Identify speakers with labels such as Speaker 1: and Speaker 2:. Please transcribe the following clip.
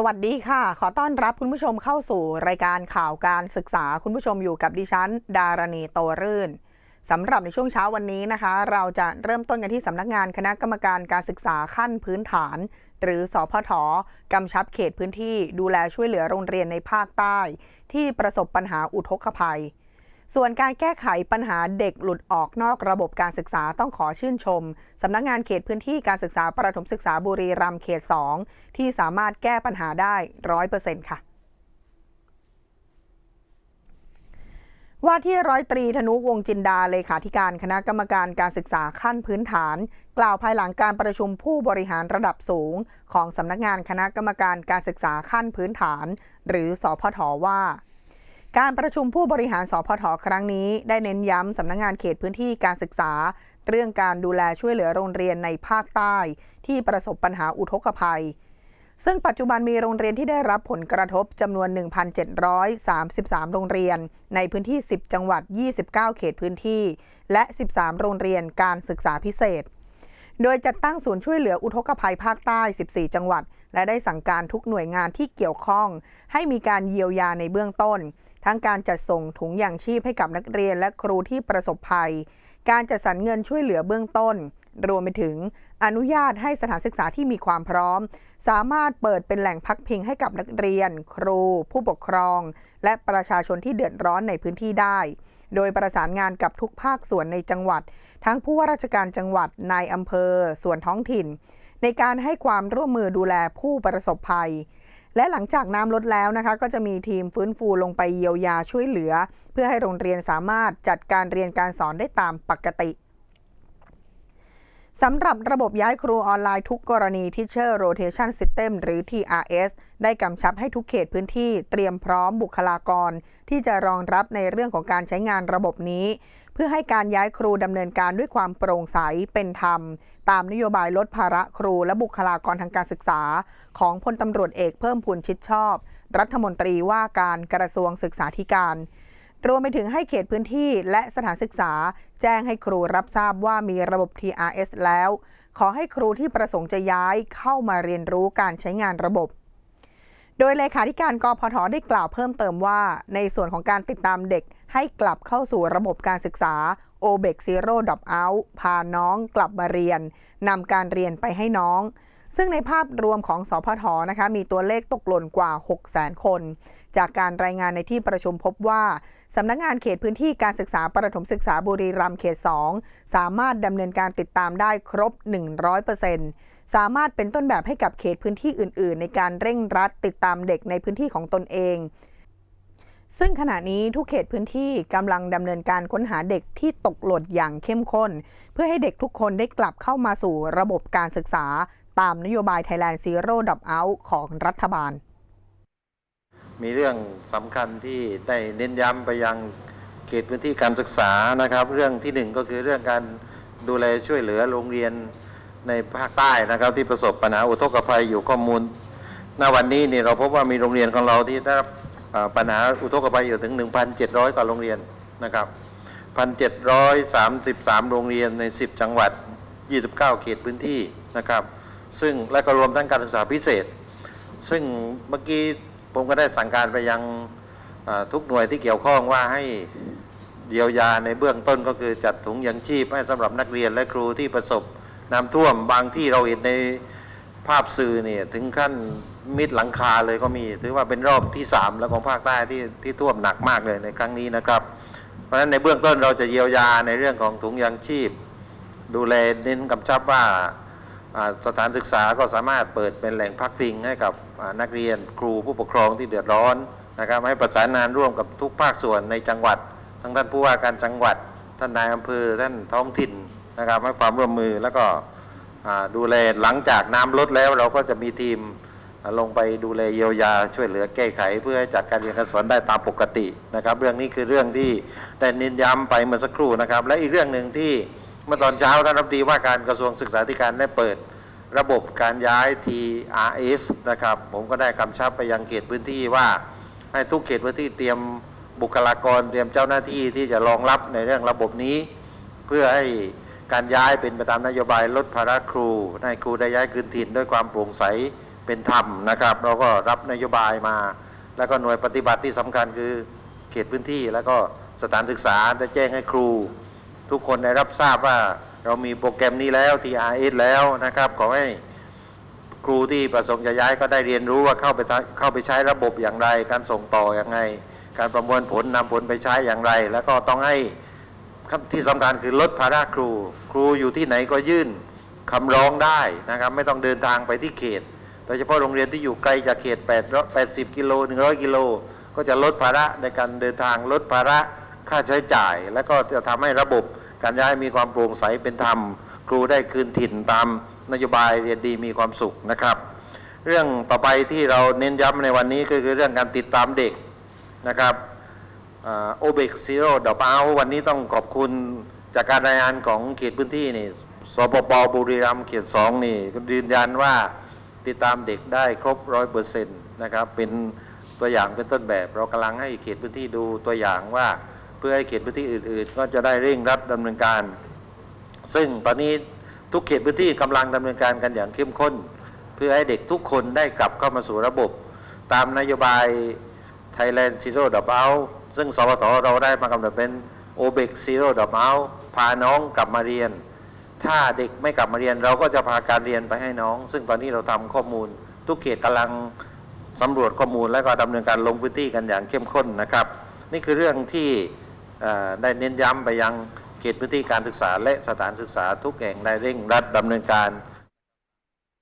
Speaker 1: สวัสดีค่ะ ขอต้อนรับคุณผู้ชมเข้าสู่รายการข่าวการศึกษาคุณผู้ชมอยู่กับดิฉัน ดารณีโตรื่นสำหรับในช่วงเช้าวันนี้นะคะ เราจะเริ่มต้นกันที่สำนักงานคณะกรรมการการศึกษาขั้นพื้นฐาน หรือสพทกำชับเขตพื้นที่ดูแลช่วยเหลือโรงเรียนในภาคใต้ ที่ประสบปัญหาอุทกภัย ส่วนการแก้ไขปัญหาเด็กหลุดออกนอกระบบการศึกษาต้องขอชื่นชม สำนักงานเขตพื้นที่การศึกษาประถมศึกษาบุรีรัมย์เขต 2 ที่สามารถแก้ปัญหาได้ร้อยเปอร์เซ็นต์ค่ะว่าที่ร้อยตรีธนุวงจินดาเลขาธิการคณะกรรมการการศึกษาขั้นพื้นฐาน กล่าวภายหลังการประชุมผู้บริหารระดับสูง ของสำนักงานคณะกรรมการการศึกษาขั้นพื้นฐาน หรือสพทว่า การประชุมผู้บริหารสพทครั้งนี้ ได้เน้นย้ำสำนักงานเขตพื้นที่การศึกษา เรื่องการดูแลช่วยเหลือโรงเรียนในภาคใต้ ที่ประสบปัญหาอุทกภัย ซึ่งปัจจุบันมีโรงเรียนที่ได้รับผลกระทบจำนวน 1,733 โรงเรียน ในพื้นที่ 10 จังหวัด 29 เขตพื้นที่ และ 13 โรงเรียนการศึกษาพิเศษโดยจัดตั้งศูนย์ช่วยเหลืออุทกภัยภาคใต้ 14 จังหวัด และได้สั่งการทุกหน่วยงานที่เกี่ยวข้อง ให้มีการเยียวยาในเบื้องต้น ทั้งการจัดส่งถุงยางชีพให้กับนักเรียนและครูที่ประสบภัย การจัดสรรเงินช่วยเหลือเบื้องต้น รวมไปถึงอนุญาตให้สถานศึกษาที่มีความพร้อม สามารถเปิดเป็นแหล่งพักพิงให้กับนักเรียน ครู ผู้ปกครอง และประชาชนที่เดือดร้อนในพื้นที่ได้โดยประสานงานกับทุกภาคส่วนในจังหวัด ทั้งผู้ว่าราชการจังหวัด นายอำเภอ ส่วนท้องถิ่น ในการให้ความร่วมมือดูแลผู้ประสบภัย และหลังจากน้ำลดแล้วนะคะ ก็จะมีทีมฟื้นฟูลงไปเยียวยาช่วยเหลือ เพื่อให้โรงเรียนสามารถจัดการเรียนการสอนได้ตามปกติ สำหรับระบบย้ายครูออนไลน์ทุกกรณี Teacher Rotation System หรือ TRS ได้กำชับให้ทุกเขตพื้นที่เตรียมพร้อมบุคลากร ที่จะรองรับในเรื่องของการใช้งานระบบนี้ เพื่อให้การย้ายครูดำเนินการด้วยความโปร่งใสเป็นธรรม ตามนโยบายลดภาระครูและบุคลากรทางการศึกษา ของพลตำรวจเอกเพิ่มพูนชิดชอบ รัฐมนตรีว่าการกระทรวงศึกษาธิการ รวมไปถึงให้เขตพื้นที่และสถานศึกษา แจ้งให้ครูรับทราบว่ามีระบบ TRS แล้ว ขอให้ครูที่ประสงค์จะย้ายเข้ามาเรียนรู้การใช้งานระบบ โดยเลขาธิการกพทได้กล่าวเพิ่มเติมว่า ในส่วนของการติดตามเด็กให้กลับเข้าสู่ระบบการศึกษา o b e c Zero Drop Out พาน้องกลับมาเรียนนำการเรียนไปให้น้อง ซึ่งในภาพรวมของสพทนะคะมีตัวเลขตกหล่นกว่า 600,000 คน จากการรายงานในที่ประชุมพบว่า สำนักงานเขตพื้นที่การศึกษาประถมศึกษาบุรีรัมย์เขต 2 สามารถดำเนินการติดตามได้ครบ 100%สามารถเป็นต้นแบบให้กับเขตพื้นที่อื่น ๆ ในการเร่งรัดติดตามเด็กในพื้นที่ของตนเองซึ่งขณะนี้ทุกเขตพื้นที่กำลังดำเนินการค้นหาเด็กที่ตกหล่นอย่างเข้มข้น เพื่อให้เด็กทุกคนได้กลับเข้ามาสู่ระบบการศึกษา ตามนโยบาย Thailand Zero Drop Out ของรัฐบาล
Speaker 2: มีเรื่องสำคัญที่ได้เน้นย้ำไปยังเขตพื้นที่การศึกษานะครับ เรื่องที่หนึ่งก็คือเรื่องการดูแลช่วยเหลือโรงเรียนในภาคใต้นะครับ ที่ประสบปัญหาอุทกภัยอยู่ข้อมูลณวันนี้เนี่ยเราพบว่ามีโรงเรียนของเราที่ได้รับปัญหาอุทกภัยอยู่ถึง 1,700 กว่าโรงเรียนนะครับ 1,733 โรงเรียนใน 10 จังหวัด 29 เขตพื้นที่นะครับ ซึ่งและก็รวมทั้งการศึกษาพิเศษ ซึ่งเมื่อกี้ผมก็ได้สั่งการไปยังทุกหน่วยที่เกี่ยวข้องว่าให้เยียวยาในเบื้องต้นก็คือจัดถุงยังชีพให้สำหรับนักเรียนและครูที่ประสบน้ำท่วมบางที่เราเห็นในภาพสื่อเนี่ยถึงขั้นมิดหลังคาเลยก็มี ถือว่าเป็นรอบที่ 3 แล้วของภาคใต้ที่ที่ท่วมหนักมากเลยในครั้งนี้นะครับ เพราะฉะนั้นในเบื้องต้นเราจะเยียวยาในเรื่องของถุงยังชีพ ดูแลเน้นกำชับว่า สถานศึกษาก็สามารถเปิดเป็นแหล่งพักพิงให้กับนักเรียนครูผู้ปกครองที่เดือดร้อนนะครับให้ประสานงานร่วมกับทุกภาคส่วนในจังหวัด ทั้งท่านผู้ว่าการจังหวัด ท่านนายอำเภอท่านท้องถิ่นนะครับให้ความร่วมมือแล้วก็ดูแลหลังจากน้ำลดแล้วเราก็จะมีทีมลงไปดูแลเยียวยาช่วยเหลือแก้ไข เพื่อให้จัดการเรียนการสอนได้ตามปกตินะครับ เรื่องนี้คือเรื่องที่ได้เน้นย้ำไปเมื่อสักครู่นะครับ และอีกเรื่องหนึ่งที่ เมื่อตอนเช้าท่านรัฐมนตรีว่าการกระทรวงศึกษาธิการได้เปิดระบบการย้าย TRS นะครับ ผมก็ได้กำชับไปยังเขตพื้นที่ว่าให้ทุกเขตพื้นที่เตรียมบุคลากรเตรียมเจ้าหน้าที่ที่จะรองรับในเรื่องระบบนี้ เพื่อให้การย้ายเป็นไปตามนโยบายลดภาระครูให้ครูได้ย้ายคืนถิ่นด้วยความโปร่งใสเป็นธรรมนะครับ เราก็รับนโยบายมา แล้วก็หน่วยปฏิบัติที่สำคัญคือเขตพื้นที่ แล้วก็สถานศึกษาได้แจ้งให้ครู ทุกคนได้รับทราบว่าเรามีโปรแกรมนี้แล้ว TRS แล้วนะครับขอให้ครูที่ประสงค์จะย้ายก็ได้เรียนรู้ว่าเข้าไปเข้าไปใช้ระบบอย่างไร การส่งต่ออย่างไง การประมวลผลนำผลไปใช้อย่างไร แล้วก็ต้องให้ที่สำคัญคือลดภาระครู ครูอยู่ที่ไหนก็ยื่นคำร้องได้นะครับ ไม่ต้องเดินทางไปที่เขตโดยเฉพาะโรงเรียนที่อยู่ไกลจากเขต8 80กิโล100 กิโล ก็จะลดภาระในการเดินทางลดภาระค่าใช้จ่าย และก็จะทำให้ระบบ การย้ายมีความโปร่งใสเป็นธรรม ครูได้คืนถิ่นตามนโยบายเรียนดีมีความสุขนะครับ เรื่องต่อไปที่เราเน้นย้ำในวันนี้ก็คือเรื่องการติดตามเด็กนะครับโอเบกซีโร่ดอกเอาวันนี้ต้องขอบคุณจากการรายงานของเขตพื้นที่นี่สปปบุรีรัมย์เขตสองนี่ยืนยันว่าติดตามเด็กได้ครบร้อยเปอร์เซ็นต์นะครับเป็นตัวอย่างเป็นต้นแบบเรากำลังให้เขตพื้นที่ดูตัวอย่างว่า เพื่อให้เขตพื้นที่อื่น ๆ ก็จะได้เร่งรัดดำเนินการ ซึ่งตอนนี้ทุกเขตพื้นที่กำลังดำเนินการกันอย่างเข้มข้น เพื่อให้เด็กทุกคนได้กลับเข้ามาสู่ระบบ ตามนโยบาย Thailand Zero d r o p Out ซึ่งสวทเราได้มากำหนดเป็น OBEC Zero d r o p Out พาน้องกลับมาเรียน ถ้าเด็กไม่กลับมาเรียน เราก็จะพาการเรียนไปให้น้อง ซึ่งตอนนี้เราทำข้อมูล ทุกเขตกำลังสำรวจข้อมูลและก็ดำเนินการลงพื้นที่กันอย่างเข้มข้นนะครับ นี่คือเรื่องที่ ได้เน้นย้ำไปยังเขตพื้นที่การศึกษาและสถานศึกษาทุกแห่งได้เร่งรัดดำเนินการ